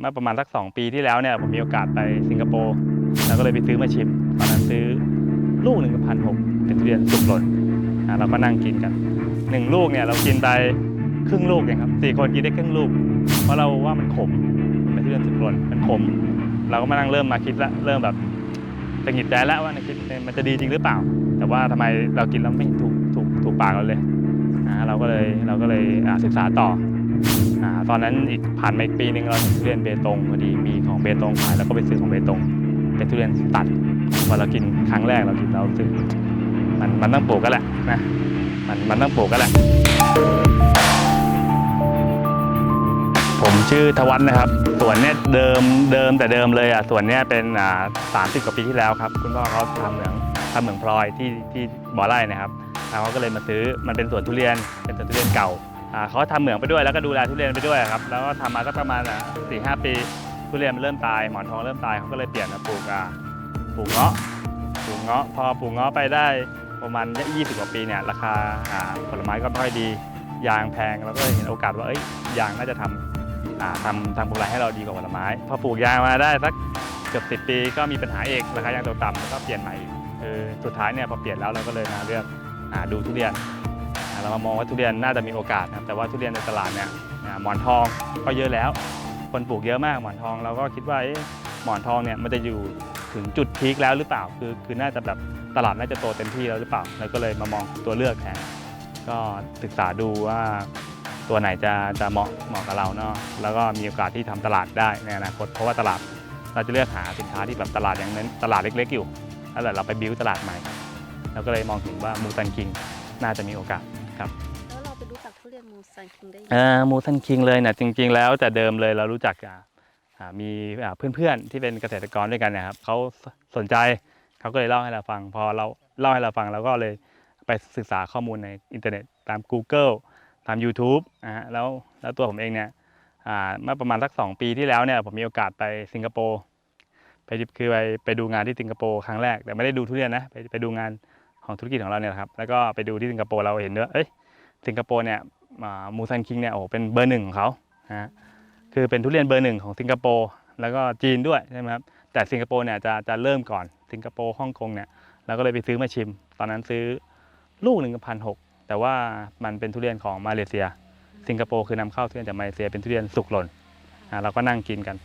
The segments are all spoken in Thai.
เมื่อประมาณสักสองปีที่แล้วเนี่ยผมมีโอกาสไปสิงคโปร์แล้วก็เลยไปซื้อมาชิมตอนนั้นซื้อลูกหนึ่งพันหกเป็นทุเรียนสุกหล่นอะเราก็นั่งกินกันหนึ่งลูกเนี่ยเรากินไปครึ่งลูกเองครับสี่คนกินได้ครึ่งลูก เพราะเราว่ามันขมเป็นทุเรียนสุกหล่นมันขม เราก็มานั่งเริ่มมาคิดละเริ่มแบบตะหงิดใจแล้วว่าในคิดมันจะดีจริงหรือเปล่า แต่ว่าทำไมเรากินแล้วไม่ถูกถูกถูกปากเราเลยอ่าเราก็เลยเราก็เลยอ่าศึกษาต่อ ตอนนั้นอีกผ่านมาอีกปีหนึ่งเราทุเรียนเบตงพอดีมีของเบตงขายแล้วก็ไปซื้อของเบตงเป็นทุเรียนตัดพอเรากินครั้งแรกเรากินเรารู้สึกมันมันต้องปลูกกันแหละนะมันมันต้องปลูกกันแหละ ผมชื่อทวัฒน์นะครับสวนเนี้ยเดิมเดิมแต่เดิมเลยอะสวนเนี้ยเป็นอ่าสามสิบกว่าปีที่แล้วครับ คุณพ่อเขาทำเหมืองทำเหมืองพลอยที่ที่บ่อไร่นะครับแล้วเขาก็เลยมาซื้อมันเป็นสวนทุเรียนเป็นสวนทุเรียนเก่า เขาทำเหมืองไปด้วยแล้วก็ดูแลทุเรียนไปด้วยครับแล้วก็ทำมาสักประมาณสี่ห้าปีทุเรียนมันเริ่มตายหมอนทองเริ่มตายเขาก็เลยเปลี่ยนมาปลูกปลูกเงาะปลูกเงาะพอปลูกเงาะไปได้ประมาณ 20 กว่าปีเนี่ยราคาผลไม้ก็ไม่ค่อยดี ยางแพงเราก็เลยเห็นโอกาสว่าเอ้ยยางน่าจะทำทำทำผลไม้ให้เราดีกว่าผลไม้ พอปลูกยางมาได้สักเกือบสิปีก็มีปัญหาเอกราคายางตกต่ำแล้วก็เปลี่ยนใหม่คือสุดท้ายเนี่ยพอเปลี่ยนแล้วเราก็เลยมาเลือกดูทุเรียน เรามามองว่าทุเรียนน่าจะมีโอกาสนะครับแต่ว่าทุเรียนในตลาดเนี่ยหมอนทองก็เยอะแล้ว คนปลูกเยอะมากหมอนทองเราก็คิดว่าหมอนทองเนี่ยมันจะอยู่ถึงจุดพีคแล้วหรือเปล่าคือคือน่าจะแบบตลาดน่าจะโตเต็มที่แล้วหรือเปล่าเราก็เลยมามองตัวเลือกแทนก็ศึกษาดูว่าตัวไหนจะจะเหมาะเหมาะกับเราเนาะแล้วก็มีโอกาสที่ทำตลาดได้ในอนาคตเพราะว่าตลาดเราจะเลือกหาสินค้าที่แบบตลาดอย่างนั้นตลาดเล็ก ๆ อยู่แล้วเราไปบิวตลาดใหม่เราก็เลยมองถึงว่ามูตันคิงน่าจะมีโอกาส แล้วเราไปรู้จักทุเรียนมูซันคิงได้ยังไงเอ่อมูซันคิงเลยเนี่ยจริง ๆ แล้วแต่เดิมเลยเรารู้จักอ่าอ่ามีอ่าเพื่อนๆที่เป็นเกษตรกรด้วยกันเนะครับเขาสนใจเขาก็เลยเล่าให้เราฟัง พอเราเล่าให้เราฟังเราก็เลยไปศึกษาข้อมูลในอินเทอร์เน็ตตาม Google ตาม YouTube นะฮะแล้วแล้วตัวผมเองเนี่ยอ่าเมื่อประมาณสัก 2 ปีที่แล้วเนี่ยผมมีโอกาสไปสิงคโปร์ไปคือไปไปดูงานที่สิงคโปร์ครั้งแรกแต่ไม่ได้ดูทุเรียนนะไปไปดูงาน ของธุรกิจของเราเนี่ยครับ แล้วก็ไปดูที่สิงคโปร์เราเห็นว่าเอ้ยสิงคโปร์เนี่ยมูซันคิงเนี่ยโอ้โหเป็นเบอร์หนึ่งของเขาฮะคือเป็นทุเรียนเบอร์หนึ่งของสิงคโปร์แล้วก็จีนด้วยใช่ไหมครับแต่สิงคโปร์เนี่ยจะจะเริ่มก่อนสิงคโปร์ฮ่องกงเนี่ยเราก็เลยไปซื้อมาชิม ตอนนั้นซื้อลูกหนึ่งพันหกแต่ว่ามันเป็นทุเรียนของมาเลเซีย สิงคโปร์คือนำเข้าทุเรียนจากมาเลเซียเป็นทุเรียนสุกหล่นเราก็นั่งกินกัน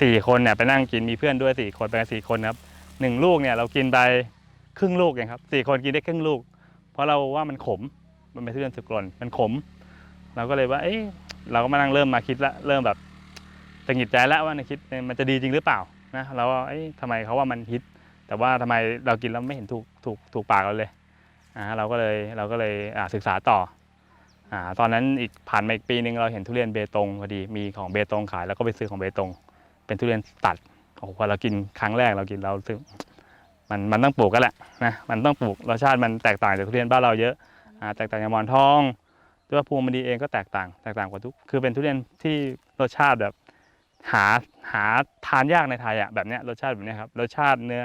สี่คนเนี่ยไปนั่งกินมีเพื่อนด้วยสี่คนไปกันสี่คนครับหนึ่งลูกเนี่ยเรากินไป ครึ่งลูกเองครับสี่คนกินได้ครึ่งลูก เพราะเราว่ามันขมมันเป็นทุเรียนสุกหล่นมันขม เราก็เลยว่า เอ้ยเราก็มานั่งเริ่มมาคิดละเริ่มแบบตะหงิดใจแล้วว่าในคิดมันจะดีจริงหรือเปล่านะเราว่าเอ้ยทำไมเขาว่ามันฮิต แต่ว่าทำไมเรากินแล้วไม่เห็นถูกถูกถูกปากเราเลยอ่าเราก็เลยเราก็เลยอ่าศึกษาต่ออ่าตอนนั้นอีกผ่านมาอีกปีหนึ่งเราเห็นทุเรียนเบตงพอดีมีของเบตงขายแล้วก็ไปซื้อของเบตง เป็นทุเรียนตัดโอ้โหพอเรากินครั้งแรกเรากินเรารู้สึก มันมันต้องปลูกกันแหละนะมันต้องปลูกรสชาติมันแตกต่างจากทุเรียนบ้านเราเยอะอ่าแตกต่างจากหมอนทองตัวพวงมันดีเองก็แตกต่างแตกต่างกว่าทุกคือเป็นทุเรียนที่รสชาติแบบหาหาทานยากในไทยอะแบบเนี้ยรสชาติแบบเนี้ยครับรสชาติเนื้อ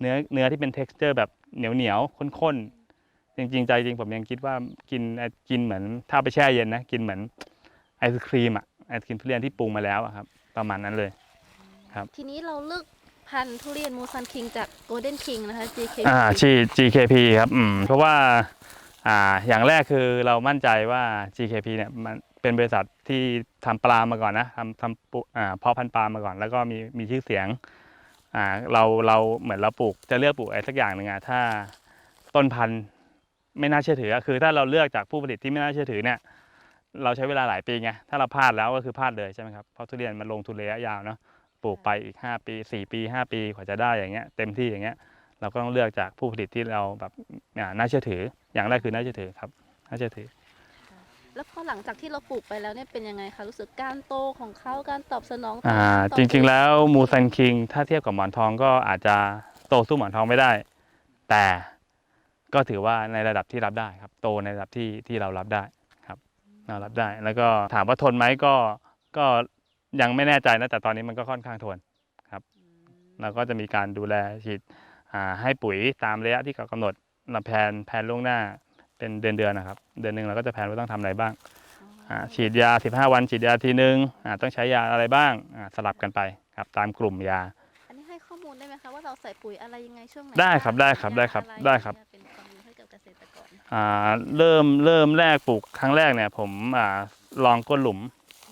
เนื้อเนื้อที่เป็น t e x t อร์แบบเหนียวเหนียวข้นๆจริงๆใจจริงผมยังคิดว่ากินกินเหมือนถ้าไปแช่เย็นนะกินเหมือนไอศครีมอะไอศครีมทุเรียนที่ปรุงมาแล้วอะครับประมาณนั้นเลยครับ ทีนี้เราเลือก พันธุ์ทุเรียนมูซันคิงจากโกลเด้นคิงนะคะ GK อ่าชี GKP ครับอืมเพราะว่าอ่าอย่างแรกคือเรามั่นใจว่า GKP เนี่ยมันเป็นบริษัทที่ทำปลามาก่อนนะทำทำปุอ่าเพาะพันธุ์ปลามาก่อน แล้วก็มีมีชื่อเสียงอ่าเราเราเหมือนเราปลูกจะเลือกปลูกอะไรสักอย่างหนึ่งอะถ้าต้นพันธุ์ไม่น่าเชื่อถืออะคือถ้าเราเลือกจากผู้ผลิตที่ไม่น่าเชื่อถือเนี่ย เราใช้เวลาหลายปีไงถ้าเราพลาดแล้วก็คือพลาดเลยใช่ไหมครับเพราะทุเรียนมันลงทุนระยะยาวเนาะ ปลูกไปอีก 5 ปี 4 ปี 5 ปีกว่าจะได้อย่างเงี้ยเต็มที่อย่างเงี้ยเราก็ต้องเลือกจากผู้ผลิตที่เราแบบอ่าน่าเชื่อถือ อย่างแรกคือน่าเชื่อถือครับน่าเชื่อถือ แล้วพอหลังจากที่เราปลูกไปแล้วเนี่ยเป็นยังไงคะรู้สึกการโตของเขาการตอบสนองอ่าตอบจริง ๆ แล้วมูซันคิงถ้าเทียบกับหมอนทองก็อาจจะโตสู้หมอนทองไม่ได้ แต่ก็ถือว่าในระดับที่รับได้ครับ โตในระดับที่ที่เรารับได้ครับเรารับได้ แล้วก็ถามว่าทนไหมก็ก็ ยังไม่แน่ใจนะแต่ตอนนี้มันก็ค่อนข้างทนเราก็จะมีการดูแลฉีดอ่าให้ปุ๋ยตามระยะที่เขากำหนดเราแผนแผนล่วงหน้าเป็นเดือนเดือนๆนะครับ เดือนหนึ่งเราก็จะแผนว่าต้องทำอะไรบ้างอ่าฉีดยา 15 วันฉีดยาทีนึงอ่าต้องใช้ยาอะไรบ้างอ่าสลับกันไปครับตามกลุ่มยา อันนี้ให้ข้อมูลได้ไหมคะว่าเราใส่ปุ๋ยอะไรยังไงช่วงไหนได้ครับได้ครับได้ครับยาอะได้ครับเป็นความรู้ให้กับเกษตรกรอ่าเริ่มเริ่มแรกปลูกครั้งแรกเนี่ยผมอ่าลองก้นหลุม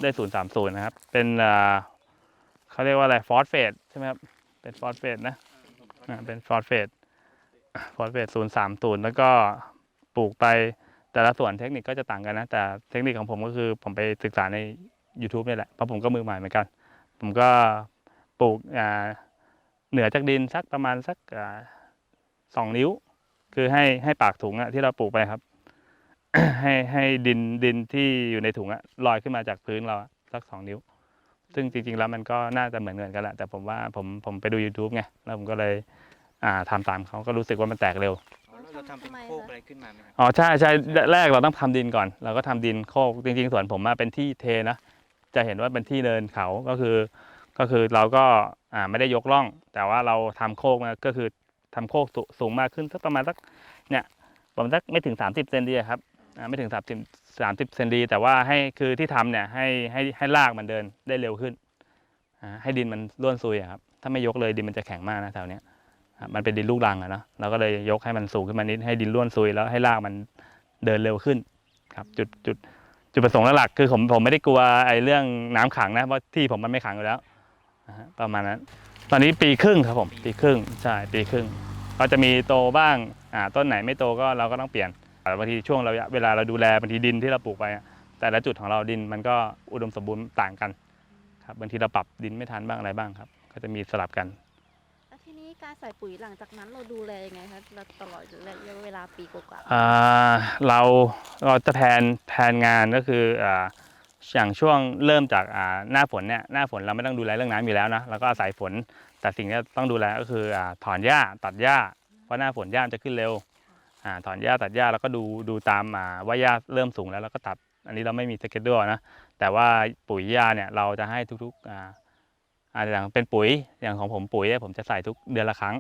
ได้ศูนย์สามศูนย์นะครับ เป็นเขาเรียกว่าอะไรฟอสเฟตใช่ไหมครับ เป็นฟอสเฟตนะเป็นฟอสเฟตฟอสเฟตศูนย์สามศูนย์แล้วก็ปลูกไปแต่ละส่วนเทคนิคก็จะต่างกันนะ แต่เทคนิคของผมก็คือผมไปศึกษาใน YouTube นี่แหละ เพราะผมก็มือใหม่เหมือนกัน ผมก็ปลูกเหนือจากดินสักประมาณสักสองนิ้ว คือให้ให้ปากถุงอะที่เราปลูกไปครับ ให้ให้ดินดินที่อยู่ในถุงอะลอยขึ้นมาจากพื้นเราอะสักสองนิ้ว ซึ่งจริง ๆ แล้วมันก็น่าจะเหมือนกันแหละแต่ผมว่าผมผมไปดู YouTube ไงแล้วผมก็เลยอ่าทำตามเขาก็รู้สึกว่ามันแตกเร็วเราเราทำเป็นโคกอะไรขึ้นมาไหมครับอ๋อใช่ใช่แรกเราต้องทำดินก่อน เราก็ทำดินโคกจริง ๆ สวนผมอะเป็นที่เทนะ จะเห็นว่าเป็นที่เนินเขาก็คือ ก็คือเราก็อ่าไม่ได้ยกร่อง แต่ว่าเราทำโคกมาก็คือทำโคกสูสูงมากขึ้นสักประมาณสักเนี่ยประมาณสักไม่ถึง 30เซนดีอะครับอ่า ไม่ถึง 30 30เซนดีแต่ว่าให้คือที่ทำเนี่ยให้ให้ให้รากมันเดินได้เร็วขึ้น ให้ดินมันร่วนซุยครับ ถ้าไม่ยกเลยดินมันจะแข็งมากนะแถวเนี้ยมันเป็นดินลูกรังอะเนาะเราก็เลยยกให้มันสูงขึ้นมานิดให้ดินร่วนซุยแล้วให้รากมันเดินเร็วขึ้นครับจุดจุดจุดประสงค์หลักคือผมผมไม่ได้กลัวไอ้เรื่องน้ำขังนะเพราะที่ผมมันไม่ขังอยู่แล้วประมาณนั้น ตอนนี้ปีครึ่งครับผมปีครึ่งใช่ปีครึ่ง ก็จะมีโตบ้างอ่าต้นไหนไม่โตก็เราก็ต้องเปลี่ยน บางทีช่วงระยะเวลาเราดูแลบางทีดินที่เราปลูกไปอะแต่ละจุดของเราดินมันก็อุดมสมบูรณ์ต่างกันครับบางทีเราปรับดินไม่ทันบ้างอะไรบ้างครับ ก็จะมีสลับกันแล้วทีนี้การใส่ปุ๋ยหลังจากนั้นเราดูแลยังไงคะเราตลอดระยะเวลาปีกว่าๆอ่าเราเราจะแทนแทนงานก็คืออ่าอย่างช่วงเริ่มจากอ่าหน้าฝนเนี่ยหน้าฝนเราไม่ต้องดูแลเรื่องน้ำอยู่แล้วนะเราก็อาศัยฝนแต่สิ่งที่ต้องดูแลก็คืออ่าถอนหญ้าตัดหญ้าเพราะหน้าฝนหญ้ามันจะขึ้นเร็ว อ่าถอนหญ้าตัดหญ้าแล้วก็ดูดูตามอ่าว่าหญ้าเริ่มสูงแล้วเราก็ตัด อันนี้เราไม่มีสเก็ตด้วยนะแต่ว่าปุ๋ยหญ้าเนี่ยเราจะให้ทุกๆอ่าอ่าอย่างเป็นปุ๋ยอย่างของผมปุ๋ยเนี่ยผมจะใส่ทุกเดือนละครั้ง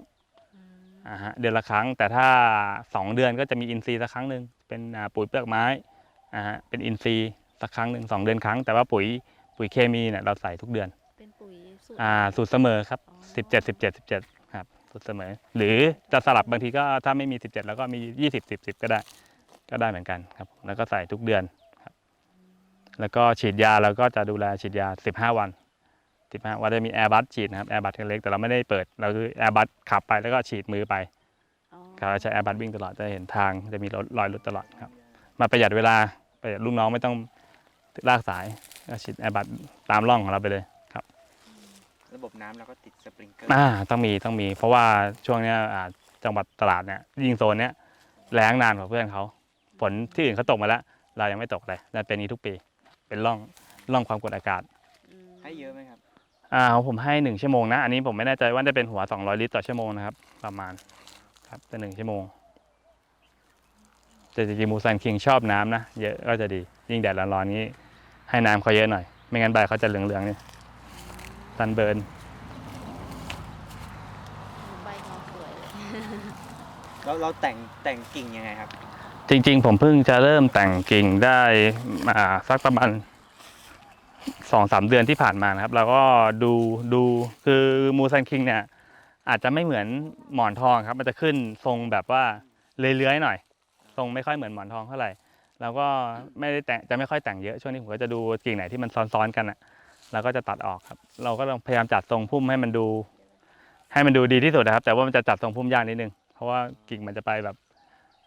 อ่าฮะเดือนละครั้ง แต่ถ้า 2 เดือนก็จะมีอินทรีย์สักครั้งหนึ่งเป็นอ่าปุ๋ยเปลือกไม้อ่าฮะเป็นอินทรีย์สักครั้งหนึ่งสองเดือนครั้ง แต่ว่าปุ๋ยปุ๋ยเคมีเนี่ยเราใส่ทุกเดือนเป็นปุ๋ยสูตรอ่าสูตรเสมอครับอ๋อ17 17 17ครับ สูตรเสมอ หรือจะสลับบางทีก็ถ้าไม่มี 17 แล้วก็มี 20 10 10 ก็ได้ ก็ได้เหมือนกันครับ แล้วก็ใส่ทุกเดือนครับ แล้วก็ฉีดยาเราก็จะดูแลฉีดยา 15 วัน15วันจะมีแอร์บัสฉีดนะครับแอร์บัสเล็กๆแต่เราไม่ได้เปิด เราคือแอร์บัสขับไปแล้วก็ฉีดมือไปอ๋อครับใช้แอร์บัสวิ่งตลอดจะเห็นทางจะมีรถรอยรถตลอดครับ มาประหยัดเวลาประหยัดลูกน้องไม่ต้องลากสายก็ฉีดแอร์บัสตามร่องของเราไปเลยค รับระบบน้ำเราก็ติดสปริงเกอร์อ่าต้องมีต้องมี เพราะว่าช่วงเนี้ยอ่าจังหวัดตลาดเนี่ยยิ่งโซนเนี้ยแล้งนานกว่าเพื่อนเขาฝนที่อื่นเขาตกมาแล้ว เรายังไม่ตกเลยแต่เป็นนี้ทุกปี เป็นร่องร่องความกดอากาศอืมให้เยอะไหมครับอ่าของผมให้หนึ่งชั่วโมงนะ อันนี้ผมไม่แน่ใจว่าจะเป็นหัว 200 ลิตรต่อชั่วโมงนะครับ ประมาณครับจะหนึ่งชั่วโมง แต่จริงๆมูซันคิงชอบน้ำนะ เยอะก็จะดียิ่งแดดร้อนๆนี้ ให้น้ำเขาเยอะหน่อย ไม่งั้นใบเขาจะเหลืองๆเนี่ย ซันเบิร์นใบงอสวยเลยเราเราแต่งแต่งกิ่งยังไงครับ จริง ๆ ผมเพิ่งจะเริ่มแต่งกิ่งได้อ่าสักประมาณสองสามเดือนที่ผ่านมานะครับ แล้วก็ดูดูคือมูซันคิงเนี่ย อาจจะไม่เหมือนหมอนทองครับ มันจะขึ้นทรงแบบว่าเลื้อยๆหน่อย ทรงไม่ค่อยเหมือนหมอนทองเท่าไหร่ แล้วก็ไม่ได้แต่งจะไม่ค่อยแต่งเยอะช่วงนี้ผมก็จะดูกิ่งไหนที่มันซ้อนๆกันอะ เราก็จะตัดออกครับ เราก็ต้องพยายามจัดทรงพุ่มให้มันดู ให้มันดูดีที่สุดนะครับ แต่ว่ามันจะจัดทรงพุ่มยากนิดนึง เพราะว่ากิ่งมันจะไปแบบ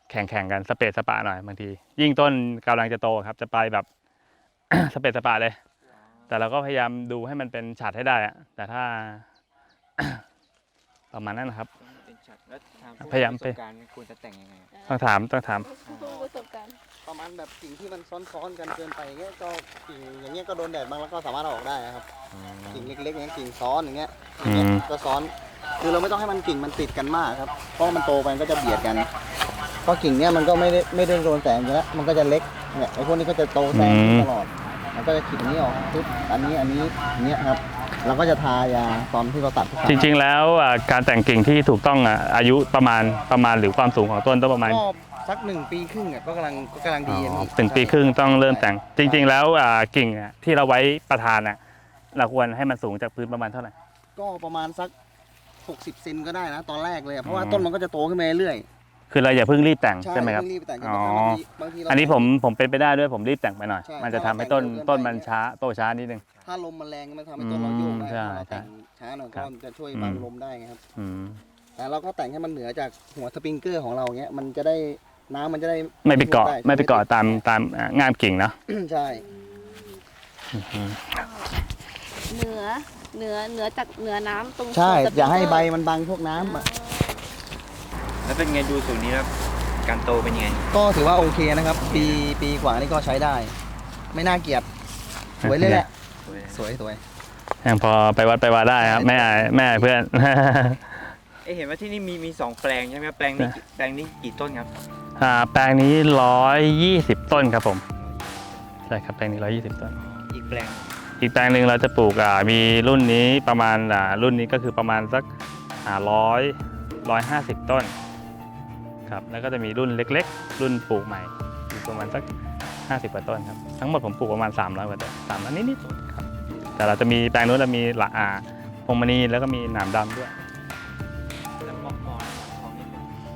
แข่งๆกันสเปซสปะหน่อยบางที ยิ่งต้นกำลังจะโตครับ จะไปแบบสเปซสปะเลย แต่เราก็พยายามดูให้มันเป็นฉาดให้ได้อะแต่ถ้าประมาณนั้นนะครับเป็นช็อตแล้วทางผู้พยายามประไปสบการณ์ควรจะแต่งยังไงต้องถามต้องถามผู้ประสบการณ์ ประมาณแบบกิ่งที่มันซ้อนๆกันเกินไปอย่างเงี้ยก็กิ่งอย่างเงี้ยก็โดนแดดบ้างแล้วก็สามารถเอาออกได้นะครับกิ่งเล็กๆอย่างเงี้ยกิ่งซ้อนอย่างเงี้ยอย่างเงี้ยอืมก็ซ้อน คือเราไม่ต้องให้มันกิ่งมันติดกันมากครับเพราะมันโตไปมันก็จะเบียดกันเพราะกิ่งเนี้ยมันก็ไม่ได้ไม่ได้โดนแสงอยู่แล้วมันก็จะเล็กเนี่ยไอ้พวกนี้ก็จะโตแซงตลอดมันก็จะขีดนี้ออกปุ๊บอันนี้อันนี้อย่างเงี้ยครับเราก็จะทายาตอนที่เราตัดทุกครั้จริง ๆ แล้วอะการแต่งกิ่งที่ถูกต้องอะอายุประมาณประมาณหรือความสูงของต้นต้องประมาณก็ สักหนึ่งปีครึ่งอะก็กำลังก็กำลังอ๋ดีออะพี่ถึงปีครึ่งต้องเริ่มแต่ง จริง ๆ แล้วอ่ากิ่งอะที่เราไว้ประทานอะเราควรให้มันสูงจากพื้นประมาณเท่าไหร่ ก็ประมาณสัก 60เซนก็ได้นะ ตอนแรกเลยอะเพราะว่าอ๋อต้นมันก็จะโตขึ้นมาเรื่อยคือเราอย่าเพิ่งรีบแต่งๆใช่ใช่ไหมครับเพิ่งรีบไปแต่งกันอ๋อ บางทีบางทีเรา อันนี้ผมผมเป็นไปได้ด้วยผมรีบแต่งไปหน่อย ใช่มันจะทำให้ถ้าเราต้นแต่งเร็วเกินไปต้นมันช้าโตช้านิดนึง ถ้าลมมันแรงมันทำให้ต้นเราโยกได้อืมใช่ถ้าเราแต่งใช่ช้าหน่อยครัก็บจะช่วยอืมบังลมได้ไงครับ อืมแต่เราก็แต่งให้มันเหนือจากหัวสปริงเกอร์ของเราเงี้ยมันจะได้ น้ำมันจะได้ไม่ไปเกาะด้ไม่ไปเกาะตามตามอ่าง่ามกิ่งเนาะใช่อืมเหนือเหนือเหนือจากเหนือน้ำตรงใช่สปริงเกร์อย่าให้ใบมันบังพวกน้ำอะแล้วเป็นไงดูสูตรนี้แล้วการโตเป็นยังไง ก็ถือว่าโอเคนะครับ ปีปีกว่านี่ก็ใช้ได้ ไม่น่าเกลียดสวยเลยแหละสวยนะสวยสวย ยังพอไปวัดไปวาได้ครับ แม่อายแม่อายเพื่อน เอ้ยเห็นว่าที่นี่มีมีสองแปลงใช่ไหมครับแปลงนี้กี่แปลงนี้กี่ต้นครับอ่า แปลงนี้ร้อยยี่สิบต้นครับผม ใช่ครับแปลงนี้ร้อยยี่สิบต้น อีกแปลง อีกแปลงหนึ่งเราจะปลูกอ่ามีรุ่นนี้ประมาณอ่ารุ่นนี้ก็คือประมาณสักอ่าร้อยร้อยห้าสิบต้นครับแล้วก็จะมีรุ่นเล็ก ๆ รุ่นปลูกใหม่อีกประมาณสักห้าสิบกว่าต้นครับทั้งหมดผมปลูกประมาณสามร้อยกว่าต้นสามร้อยนิดๆครับแต่เราจะมีแปลงนู้นเรามีหละอ่าพวงมณีแล้วก็มีหนามดำด้วย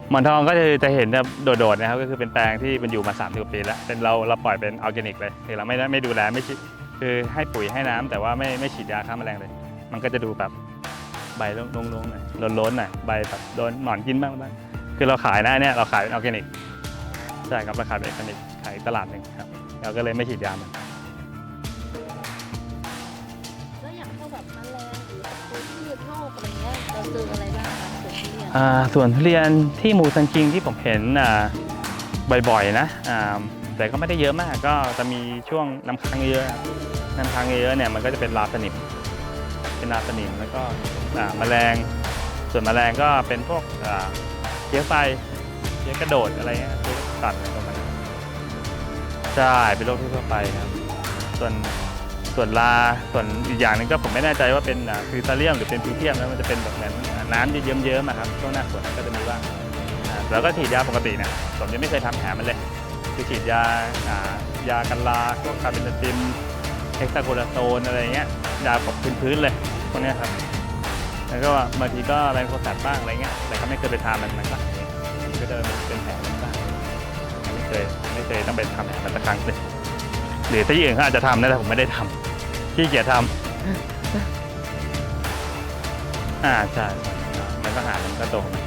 หมอนทองก็จะจะเห็นแบบโดดๆนะครับก็คือเป็นแปลงที่มันอยู่มา3ามสิบปีแล้วเป็นเราเราปล่อยเป็นออร์แกนิกเลยคือเราไม่ได้ไม่ดูแลไม่ฉีดคือให้ปุ๋ยให้น้ำแต่ว่าไม่ไม่ฉีดยาฆ่าแมลงเลย มันก็จะดูแบบใบโล่งๆหน่อยล้นๆหน่อยใบแบบโดนหนอนกินบ้างบ้างคือเราขายน้าเนี่ยเราขายเป็นออร์แกนิกใช่ครับเราขายเป็นออร์แกนิกขายตลาดหนึ่งครับเราก็เลยไม่ฉีดยามันแล้วอย่างพวกแบบแมลงหรือศัตรูพืชโรคอะไรเงี้ยเราเจออะไรบ้าง ส่วนที่เนี่ยอ่าส่วนทุเรียนที่หมูซันคิงที่ผมเห็นบ่อยๆนะแต่ก็ไม่ได้เยอะมากก็จะมีช่วงน้ำค้างเยอะน้ำค้างเยอะเนี่ยมันก็จะเป็นราสนิมเป็นราสนิมแล้วก็แมลงส่วนแมลงก็เป็นพวกเชื้อไฟเชื้อกระโดดอะไรเงี้ยเชื้อตัดอะไรประมาณนั้นใช่เป็นโรคทั่วไปครับ ส่วนส่วนลาส่วนอีกอย่างหนึงก็ผมไม่แน่ใจว่าเป็นอ่าฟิวซาเลียมหรือเป็นพีเทียมแล้วมันจะเป็นแบบเหมือ นอ่านเยิ้มๆอะครับช่วงหน้าฝนก็จะมีบ้างอ่าแล้วก็ฉีดยาปกตินะผมยังไม่เคยทำแผลมันเลยคือฉีดยายากันลาพวกคาร์เบนซิมเอ็กซาโคลาโซนอะไรเงี้ยยาปกพื้นๆเลยพวกนี้ครับแล้วก็บางทีก็แรโคตัดบ้างอะไรเงี้ยแต่ก็ไม่เคยไปทำมันมันก็หายมันก็จะเป็นแผลมันบ้างไม่เคยไม่เคยต้องไปทำแผลมันสักครั้งเลยหรือถ้าที่อื่นเขาอาจจะทำนะแต่ผมไม่ได้ทำขี้เกียจทำอ่าใช่ ใช่มันก็หายมันก็โตของ